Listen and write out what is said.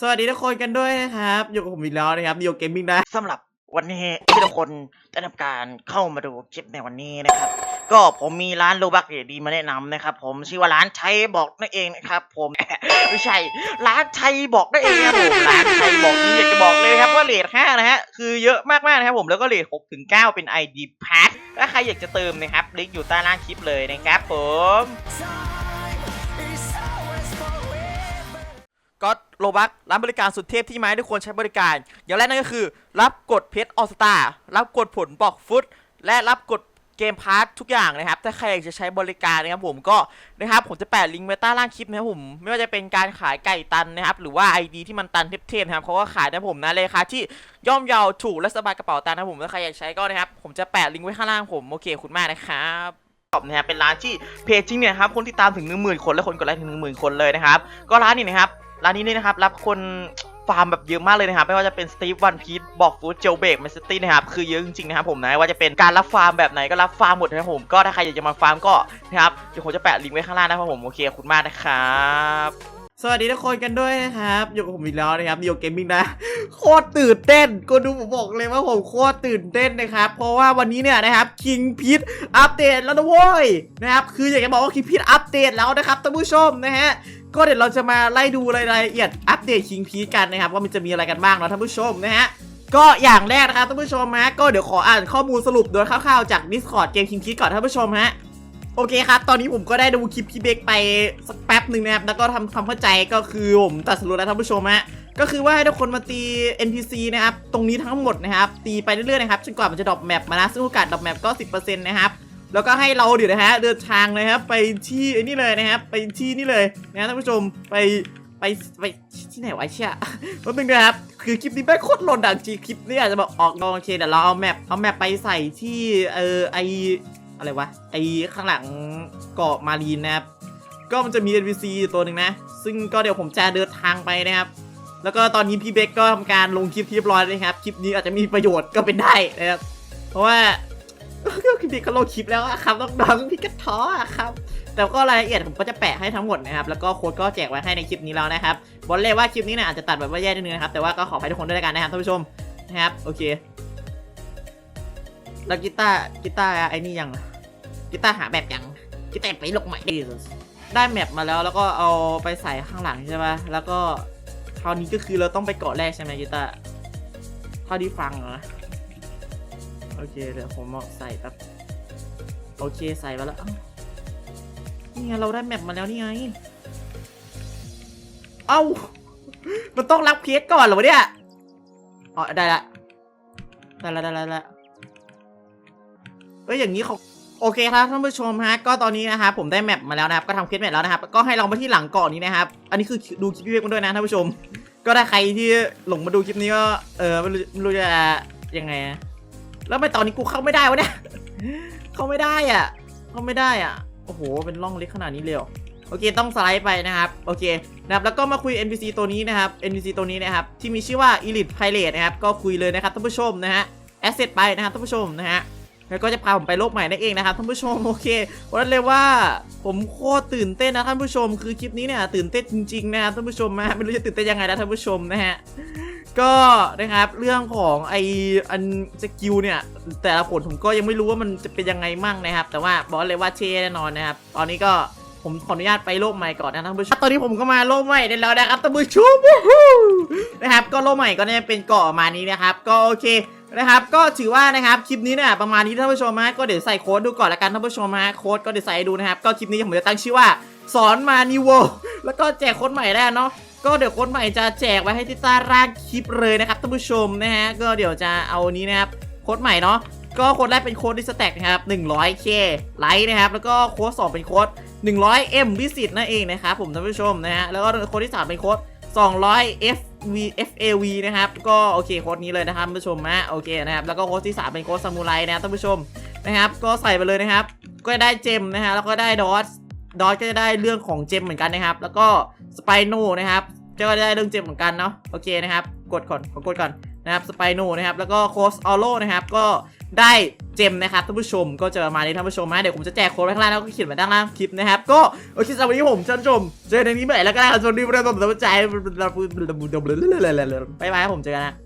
สวัสดีทุกคนกันด้วยนะครับ อยู่กับผมอีกแล้วนะครับ Neo Gaming นะสำหรับวันนี้ที่ทุกคนได้ทำการเข้ามาดูคลิปในวันนี้นะครับ ก็ผมมีร้านโลบักดีมาแนะนำนะครับ ผมชื่อว่าร้านชัยบอกนั่นเองนะครับ ผมไม่ใช่ร้านชัยบอกนั่นเองครับผมร้านชัยบอกนี้อยากจะบอกเลยครับว่าเลทห้านะฮะคือเยอะมากๆนะครับผมแล้วก็เลทหกถึงเก้าเป็น ID Pass ถ้าใครอยากจะเติมนะครับลิงก์อยู่ใต้ล่างคลิปเลยนะครับผม ก็โลบักร้านบริการสุดเทพที่ไม้ทุกคนใช้บริการ อย่างแรกนั่นก็คือ รับกดเพชรออสตารับกดผลบอกฟุต และรับกดเกมพาร์ททุกอย่างนะครับ ถ้าใครอยากจะใช้บริการนะครับผมก็นะครับผมจะแปะลิงก์ไว้ใต้ล่างคลิปนะครับผม ไม่ว่าจะเป็นการขายไก่ตันนะครับ หรือว่า ID ที่มันตันเทพๆนะครับเขาก็ขายนะผมนะราคาที่ย่อมเยาถูกและสบายกระเป๋าตังค์นะผมถ้าใครอยากใช้ก็นะครับผมจะแปะลิงก์ไว้ข้างล่างผมโอเคคุณมากนะครับนะครับเป็นร้านที่เพจจริงเนี่ยครับคนที่ตามถึง 1 0,000 คนและคนกดไลค์ถึง 1 0,000 คนเลยนะครับ ก็ร้านนี้นะครับ ร้านนี้เนี่ยนะครับ รับคนฟาร์มแบบเยอะมากเลยนะครับ ไม่ว่าจะเป็นสตีฟวันพีทบอกฟูดเจลเบกแมนซิตี้นะครับ คือเยอะจริงๆนะครับผมนะว่าจะเป็นการรับฟาร์มแบบไหนก็รับฟาร์มหมดนะครับผม ก็ถ้าใครอยากจะมาฟาร์มก็นะครับ เดี๋ยวผมจะแปะลิงก์ไว้ข้างล่างนะครับผม โอเคขอบคุณมากนะครับสวัสดีทุกคนกันด้วยนะครับ อยู่กับผมอีกแล้วนะครับ Neo Gaming นะ โคตรตื่นเต้นก็ดูผมบอกเลยว่าผมโคตรตื่นเต้นนะครับ เพราะว่าวันนี้เนี่ยนะครับ King Pit อัปเดตแล้วนะเว้ยนะครับ คืออยากจะบอกว่า King Pit อัปเดตแล้วนะครับท่านผู้ชมนะฮะ ก็เดี๋ยวเราจะมาไล่ดูรายละเอียดอัปเดต King Pit กันนะครับว่ามันจะมีอะไรกันบ้างเนาะท่านผู้ชมนะฮะก็อย่างแรกนะครับท่านผู้ชมฮะก็เดี๋ยวขออ่านข้อมูลสรุปโดยคร่าวๆจาก Discord เกม King Pit ก่อนท่านผู้ชมฮะโอเคครับ ตอนนี้ผมก็ได้ดูคลิปพี่เบกไปสักแป๊บหนึ่งนะครับ แล้วก็ทำความเข้าใจก็คือผมตัดสรุปแล้วท่านผู้ชมฮะ ก็คือว่าให้ทุกคนมาตี NPC นะครับ ตรงนี้ทั้งหมดนะครับ ตีไปเรื่อยๆนะครับ จนกว่ามันจะดรอปแมปมานะ ซึ่งโอกาสดรอปแมปก็ 10%นะครับ แล้วก็ให้เราเดี๋ยวนะฮะเดินทางเลยครับไปที่ไอ้นี่เลยนะครับไปที่นี่เลยนะท่านผู้ชมไปไปไปที่ไหนวะไอเชี่ยแป๊บนึงนะครับ คือคลิปนี้ไม่โคตรหล่นดังจริงคลิปนี้อาจจะแบบออกนอกโอเคเดี๋ยวเราเอาแมปเอาแมปไปใส่ที่เออไออะไรวะไอข้างหลังเกาะมารีนนะครับก็มันจะมี NPC ตัวหนึ่งนะ ซึ่งก็เดี๋ยวผมจะเดินทางไปนะครับ แล้วก็ตอนนี้พี่เบคก็ทำการลงคลิปที่เรียบร้อยเลยครับ คลิปนี้อาจจะมีประโยชน์ก็เป็นได้นะครับ เพราะว่า พี่เบคก็ลงคลิปแล้วอะครับน้องๆพี่ก็ท้ออะครับแต่ก็รายละเอียดผมก็จะแปะให้ทั้งหมดนะครับแล้วก็โค้ดก็แจกไว้ให้ในคลิปนี้แล้วนะครับบอกเลยว่าคลิปนี้เนี่ยอาจจะตัดแบบว่าแย่นิดนึงนะครับแต่ว่าก็ขอให้ทุกคนด้วยกันนะครับท่านผู้ชมนะครับโอเคแล้วกีตาร์กีตาร์ไอ้นี่ยังกีตาร์หาแบบยังกีตาร์ไปลกใหม่ดิได้แมปมาแล้วแล้วก็เอาไปใส่ข้างหลังใช่ปะแล้วก็คราวนี้ก็คือเราต้องไปเกาะแรกใช่ไหมกีตาร์เท่าที่ฟังเหรอ โอเคเดี๋ยวผมเอาะใส่แป๊บโอเคใส่มาแล้วนี่ไงเราได้แมปมาแล้วนี่ไง เอ้า มันต้องรับเคสก่อนเหรอเนี่ย อ๋อได้ละ ได้ละได้ละได้ละเอ้ยอย่างนี้เขาโอเคครับท่านผู้ชมฮะก็ตอนนี้นะครับผมได้แมปมาแล้วนะครับก็ทำเคลิปแมปแล้วนะครับก็ให้เรามาที่หลังเกาะนี้นะครับ อันนี้คือดูคลิปพี่เวกมาด้วยนะท่านผู้ชม ก็ถ้าใครที่หลงมาดูคลิปนี้ก็เออไม่รู้ไม่รู้จะยังไงอะ แล้วไม่ตอนนี้กูเข้าไม่ได้วะเนี่ย เข้าไม่ได้อะ เข้าไม่ได้อะ โอ้โห เป็นร่องเล็กขนาดนี้เลยโอเค ต้องสไลด์ไปนะครับ โอเคนะครับ แล้วก็มาคุย NPC ตัวนี้นะครับ NPC ตัวนี้นะครับ ที่มีชื่อว่า Elite Pilot นะครับ ก็คุยเลยนะครับท่านผู้ชมนะฮะ Asset ไปนะครับท่านผู้ชมนะฮะแล้วก็จะพาผมไปโลกใหม่นั่นเองนะครับท่านผู้ชมโอเควันนั้เลยว่าผมโคตรตื่นเต้นนะท่านผู้ชม คือคลิปนี้เนี่ยตื่นเต้นจริงๆนะครับท่านผู้ชมนะไม่รู้จะตื่นเต้นยังไงนะท่านผู้ชมนะฮะ ก็นะครับเรื่องของไออันสกิลเนี่ยแต่ละผลผมก็ยังไม่รู้ว่ามันจะเป็นยังไงมั่งนะครับ แต่ว่าบอกเลยว่าเท่แน่นอนนะครับ ตอนนี้ก็ผมขออนุญาตไปโลกใหม่ก่อนนะท่านผู้ชมตอนนี้ผมก็มาโลกใหม่ได้แล้วนะครับท่านผู้ชมนะครับ ก็โลกใหม่ก็เนี่ยเป็นเกาะประมาณนี้นะครับ ก็โอเคนะครับก็ถือว่านะครับคลิปนี้เนี่ยประมาณนี้ท่านผู้ชมฮะก็เดี๋ยวใส่โค้ดดูก่อนละกันท่านผู้ชมฮะโค้ดก็เดี๋ยวใส่ดูนะครับ ก็คลิปนี้ผมจะตั้งชื่อว่า สอนมานิโวแล้วก็แจกโค้ดใหม่ได้เนาะ ก็เดี๋ยวโค้ดใหม่จะแจกไว้ให้ที่ใต้ร่างคลิปเลยนะครับท่านผู้ชมนะฮะก็เดี๋ยวจะเอานี้นะครับโค้ดใหม่เนาะก็โค้ดแรกเป็นโค้ดดิสแต็กนะครับ 100k ไลค์นะครับ แล้วก็โค้ดสองเป็นโค้ด 100m วิสิตนั่นเองนะครับผมท่านผู้ชมนะฮะแล้วก็โค้ดที่สามเป็นโค้ด 200 FV FAV นะครับก็โอเคโค้ดนี้เลยนะครับท่านผู้ชมนะโอเคนะครับแล้วก็โค้ดที่ 3 เป็นโค้ดซามูไรนะครับท่านผู้ชมนะครับ ก็ใส่ไปเลยนะครับ ก็ได้เจมนะฮะแล้วก็ได้ดอส ดอสก็จะได้เรื่องของเจมเหมือนกันนะครับ แล้วก็สไปโนนะครับก็ได้เรื่องเจมเหมือนกันเนาะโอเคนะครับ กดก่อนขอกดก่อนนะครับสไปโนนะครับแล้วก็โค้ดออโลนะครับก็ได้เจมนะครับท่านผู้ชมก็จะประมาณนี้ท่านผู้ชมนะเดี๋ยวผมจะแจกโค้ดไว้ข้างล่างแล้วก็เขียนไว้ด้านล่างคลิปนะครับก็โอเคสำหรับวันนี้ผมท่านผู้ชมเจอในนี้เมื่อไหร่แล้วก็ได้ครับสวัสดีครับผมตั้งใจบ๊ายบายครับผมเจอกันนะ